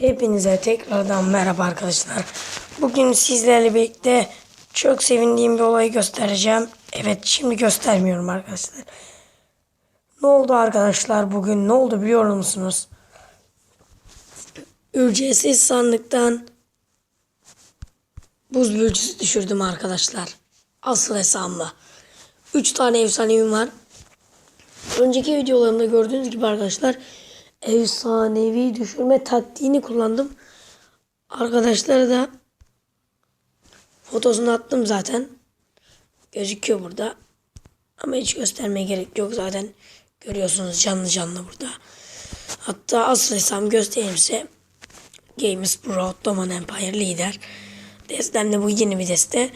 Hepinize tekrardan merhaba arkadaşlar. Bugün sizlerle birlikte çok sevindiğim bir olayı göstereceğim. Evet şimdi göstermiyorum arkadaşlar. Ne oldu arkadaşlar bugün ne oldu biliyor musunuz? Ücretsiz sandıktan buz büyücüsü düşürdüm arkadaşlar. Asıl hesabımla. 3 tane efsanevim var. Önceki videolarımda gördüğünüz gibi arkadaşlar efsanevi düşürme taktiğini kullandım. Arkadaşlara da fotosunu attım zaten. Gözüküyor burada. Ama hiç göstermeye gerek yok zaten. Görüyorsunuz canlı canlı burada. Hatta asıl hesabımı göstereyim size. Games Pro Ottoman Empire lider. Desten de bu yeni bir deste.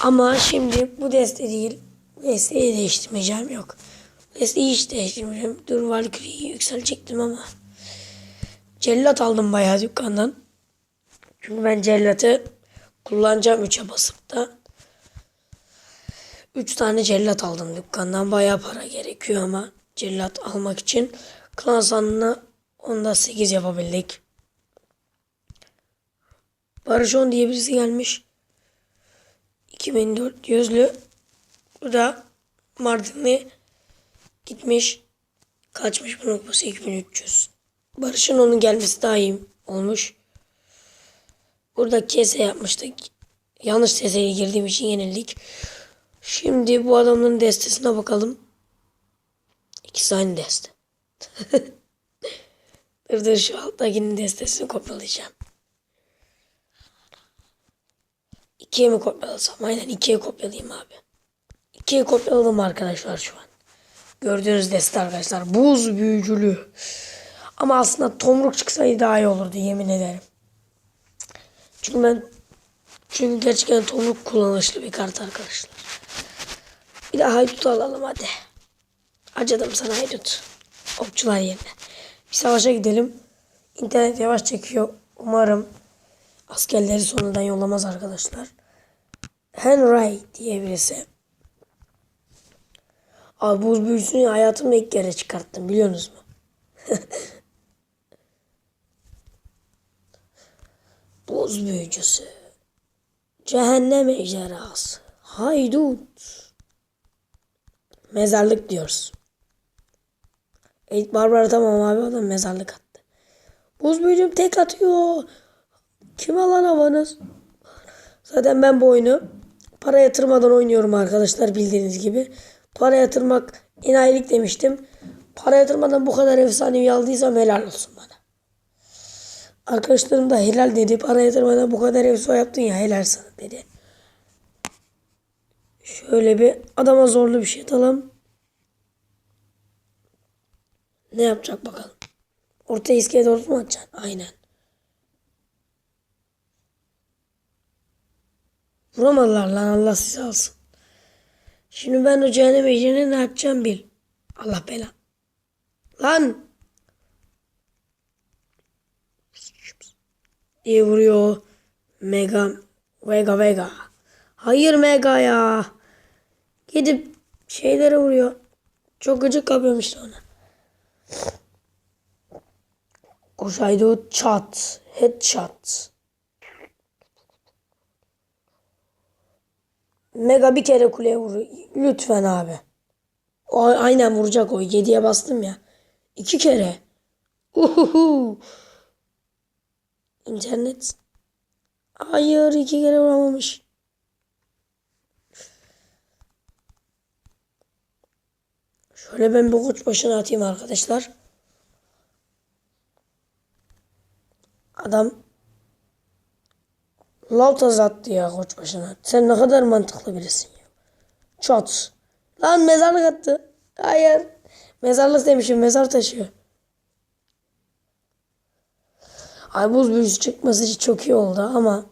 Ama şimdi bu deste değil. Desteği değiştirmeyeceğim yok. Desteği hiç değiştirmeyeceğim. Dur Valkyrie'yi yükselecektim ama. Cellat aldım bayağı dükkandan. Çünkü ben cellatı kullanacağım 3'e basıp da. 3 tane cellat aldım dükkandan. Bayağı para gerekiyor ama cellat almak için. Klan sanını onda 8 yapabildik. Barış 10 diye birisi gelmiş. 2400'lü. Bu da Mardinli gitmiş. Kaçmış bunun kupası 2300. Barış'ın onun gelmesi daha iyi olmuş. Burada kese yapmıştık. Yanlış seseye girdiğim için yenildik. Şimdi bu adamların destesine bakalım. İkisi aynı deste. dur dur şu alttakinin destesini kopyalayacağım. İkiye mi kopyalasam? Aynen ikiye kopyalayayım abi. İkiye kopyaladım arkadaşlar şu an. Gördüğünüz deste arkadaşlar. Buz büyücülü. Ama aslında tomruk çıksaydı daha iyi olurdu yemin ederim. Çünkü ben çünkü gerçekten tomruk kullanışlı bir kart arkadaşlar. Bir de haydut alalım hadi. Acıdım sana haydut. Okçular yerine. Bir savaşa gidelim. İnternet yavaş çekiyor. Umarım askerleri sonradan yollamaz arkadaşlar. Henry diye birisi. Abi buz büyüsünü hayatımda ilk kere çıkarttım biliyorsunuz mu? buz büyücüsü. Cehennem ejderhası. Haydut. Mezarlık diyoruz. Eğit Barbar tamam abi adam mezarlık attı. Buz büyücüm tek atıyor. Kim alan havanız? Zaten ben bu oyunu para yatırmadan oynuyorum arkadaşlar bildiğiniz gibi. Para yatırmak enayilik demiştim. Para yatırmadan bu kadar efsanevi aldıysam helal olsun bana. Arkadaşlarım da helal dedi. Para yatırmadan bu kadar efsane yaptın ya helal sana dedi. Şöyle bir adama zorlu bir şey atalım. Ne yapacak bakalım. Ortaya iskele doğru mu atacaksın? Aynen. Vuramadılar lan Allah sizi alsın. Şimdi ben o cehennem ejderine ne yapacağım bil. Allah bela. Lan. diye vuruyor. Mega. Vega Vega. Hayır Mega ya. Gidip şeylere vuruyor. Çok gıcık kapıyorum işte ona. Koşaydı çat. Headshot. Mega bir kere kuleye vur. Lütfen abi. O aynen vuracak o. 7'ye bastım ya. İki kere. Uhuhu. İnternet. Hayır iki kere vuramamış. Şöyle ben bir koç başına atayım arkadaşlar. Adam Lavtaz attı ya koç başına. Sen ne kadar mantıklı birisin ya. Çat. Lan mezarlık attı. Hayır. Mezarlık demişim. Mezar taşıyor. Ay buz büyüsü çıkması çok iyi oldu ama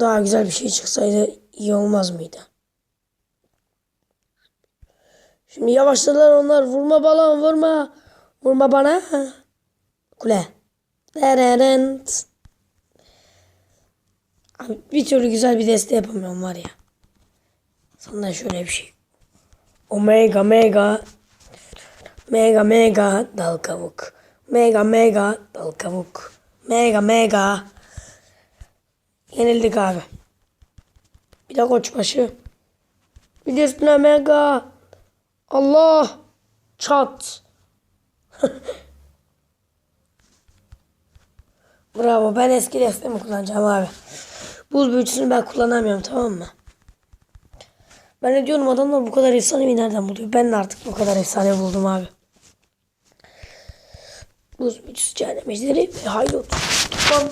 daha güzel bir şey çıksaydı iyi olmaz mıydı? Şimdi yavaşladılar onlar. Vurma balon vurma. Vurma bana. Kule. Dererent. Bir türlü güzel bir deste yapamıyorum var ya. Sonra şöyle bir şey. Omega mega. Mega mega dal kavuk. Mega mega dal kavuk. Mega mega. Yenildik abi. Bir de koçbaşı. Bir de üstüne mega. Allah. Çat. Bravo. Ben eski destemi kullanacağım abi. Buz büyücüsünü ben kullanamıyorum tamam mı? Ben de diyorum adamlar bu kadar efsanevi nereden buluyor? Ben de artık bu kadar efsane buldum abi. Buz büyücüsü cehennem ejderi ve haydut. Toplam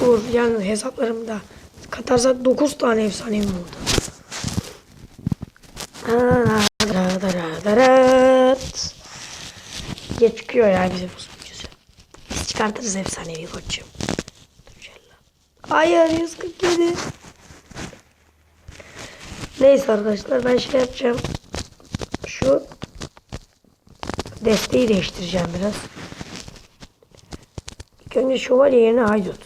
Dur yani hesaplarımda katarsak 9 tane efsanevim oldu. Geç çıkıyor ya bize buz büyücüsü. Biz çıkartırız efsanevi koçum. Hayır 147. Neyse arkadaşlar ben şey yapacağım. Şu desteği değiştireceğim biraz. İlk önce şövalye yerine haydut.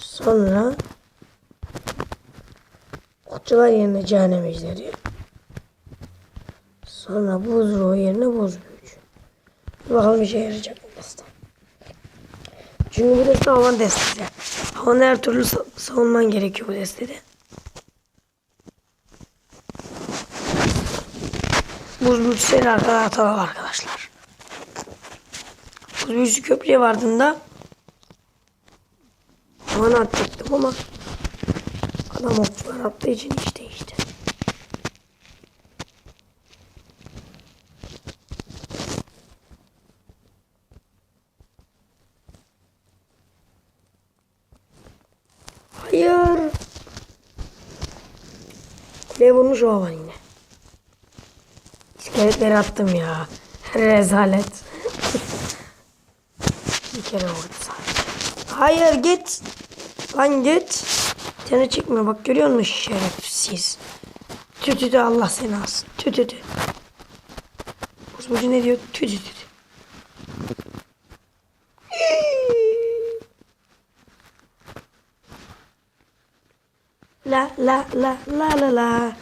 Sonra okçular yerine cehennem ejderi. Sonra buz ruhu yerine buz büyücü. Bakalım işe yarayacak mı. Çünkü bu deste havan destesi. Havanı her türlü sa- savunman gerekiyor bu destede. Buz büyücüsüyle arkadan atalım arkadaşlar. Buz büyücüsü köprüye vardığında bana atacaktım ama adam okçular attığı için hiç değişti. Hayır. Kuleye vurmuş o havan yine. İskeletleri attım ya. Rezalet. Bir kere vurdu sadece. Hayır git. Lan git. Seni çıkmıyor bak görüyor musun şerefsiz. Tü tü tü Allah seni alsın. Tü tü tü. Kuzbucu ne diyor? Tü La la la la la la.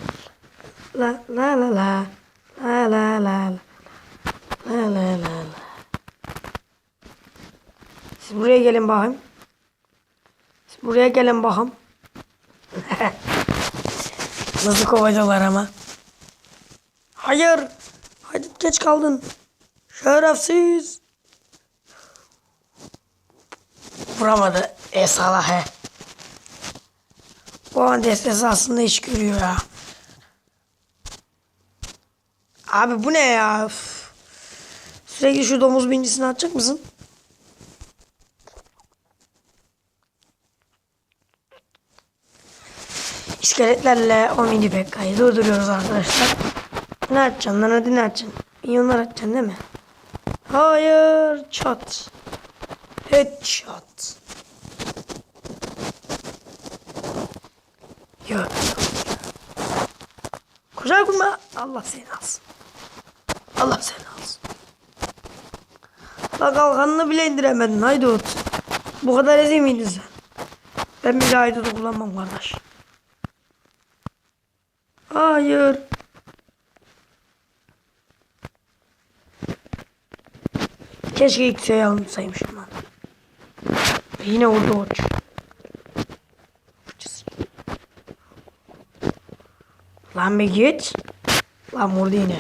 La la la la. La la la la. La la. Siz buraya gelin bakayım. Siz buraya gelin bakayım. Nasıl kovacaklar ama. Hayır. Hadi geç kaldın. Şerefsiz. Vuramadı. E salah he. Bu an destesi aslında iş görüyor ya. Abi bu ne ya? Üf. Sürekli şu domuz bincisini atacak mısın? İskeletlerle o mini pekkayı durduruyoruz arkadaşlar. Ne atacaksın lan hadi ne atacaksın? Milyonlar atacaksın değil mi? Hayır çat. Headshot. Yok. Koca kurma. Allah seni alsın. Allah seni alsın. La kalkanını bile indiremedin haydut. Bu kadar eziyim miydin sen? Ben daha haydutu kullanmam kardeş. Hayır. Keşke ilk şeyi almışsaymışım lan. Yine vurdu oç. Lan bir git. Lan vurdu yine.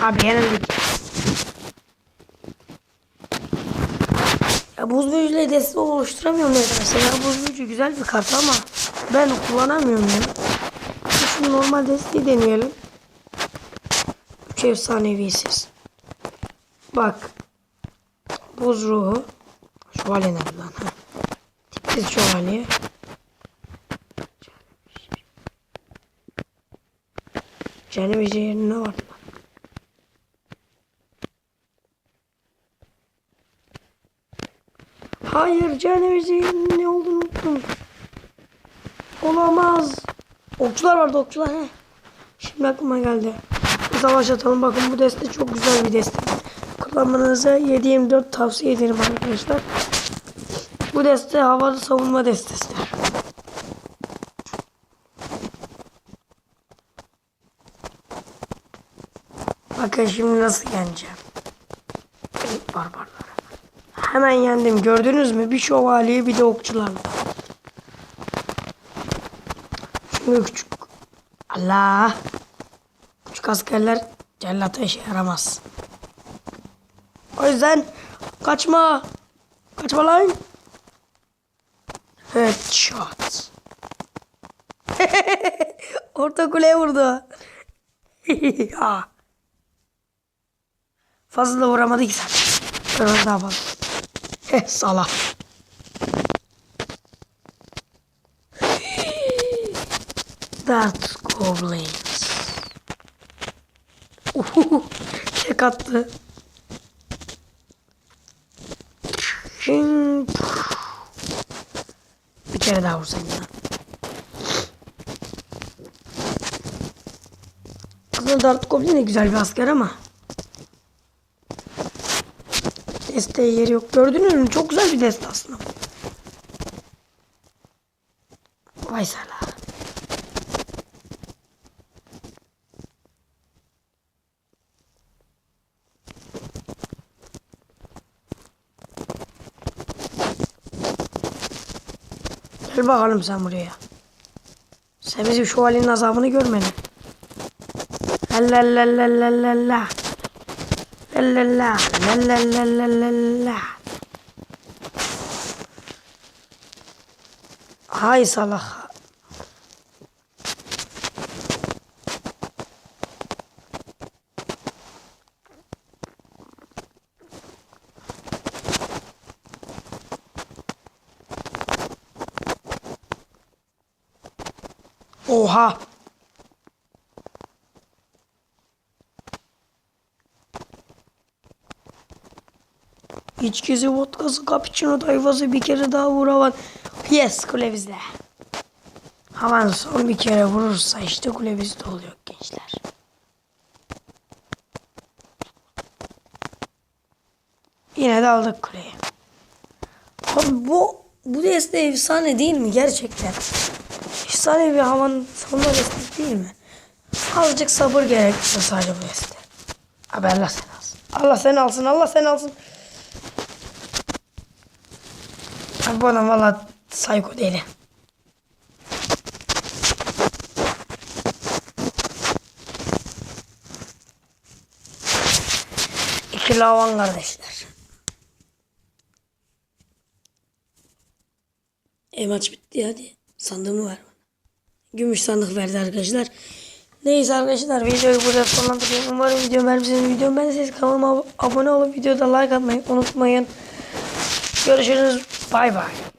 Abi yenildik. Ya buz büyücüyle deste oluşturamıyorum nedense. Ya buz büyücü güzel bir kart ama ben kullanamıyorum ya. Şimdi normal desteği deneyelim. Üç efsanevisiz. Bak. Buz ruhu. Şövalye nerede lan? Ha. Tipsiz şövalye. Cehennem ejderinin ne var? Hayır cehennem ejderinin ne olduğunu unuttum. Olamaz. Okçular vardı okçular he. Şimdi aklıma geldi. savaş atalım. Bakın bu deste çok güzel bir deste. Kullanmanızı 7-24 tavsiye ederim arkadaşlar. Bu deste havalı savunma destesidir. Bakın şimdi nasıl yeneceğim. Büyük barbarları. Hemen yendim. Gördünüz mü? Bir şövalye bir de okçularla. Şimdi küçük. Allah. Küçük askerler cellata işe yaramaz. O yüzden kaçma. Kaçma lan. Headshot. Orta kuleye vurdu. Fazla da vuramadı ki zaten. Biraz daha fazla. Heh salak. Dart Goblins. Uhuhu. Tek attı. Bir kere daha vursan ya. Aslında Dart Goblin de güzel bir asker ama. Desteği yeri yok. Gördünüz mü? Çok güzel bir deste aslında. Vay Salah. Gel bakalım sen buraya. Sen bizim şu halinin azabını görmedin. Lalalalalalala. Lalalala. Lalalalalalala. Hay salak. Oha. İçkisi, vodkası, cappuccino tayfası bir kere daha vuravan. Yes kule bizde. Havan son bir kere vurursa işte kule bizde oluyor gençler. Yine de aldık kuleyi. Abi bu bu deste efsane değil mi gerçekten? Efsane bir havan savunma destesi değil mi? Azıcık sabır gerekiyor sadece bu deste. Abi Allah seni alsın. Allah seni alsın. Allah seni alsın. Abi bu adam valla psycho deli. İki lavan kardeşler. E maç bitti hadi. Sandığımı ver. Gümüş sandık verdi arkadaşlar. Neyse arkadaşlar videoyu burada sonlandırıyorum. Umarım video beğenmişsiniz. Videomu beğendiyseniz kanalıma ab- abone olup videoda like atmayı unutmayın. Görüşürüz. Bay bay.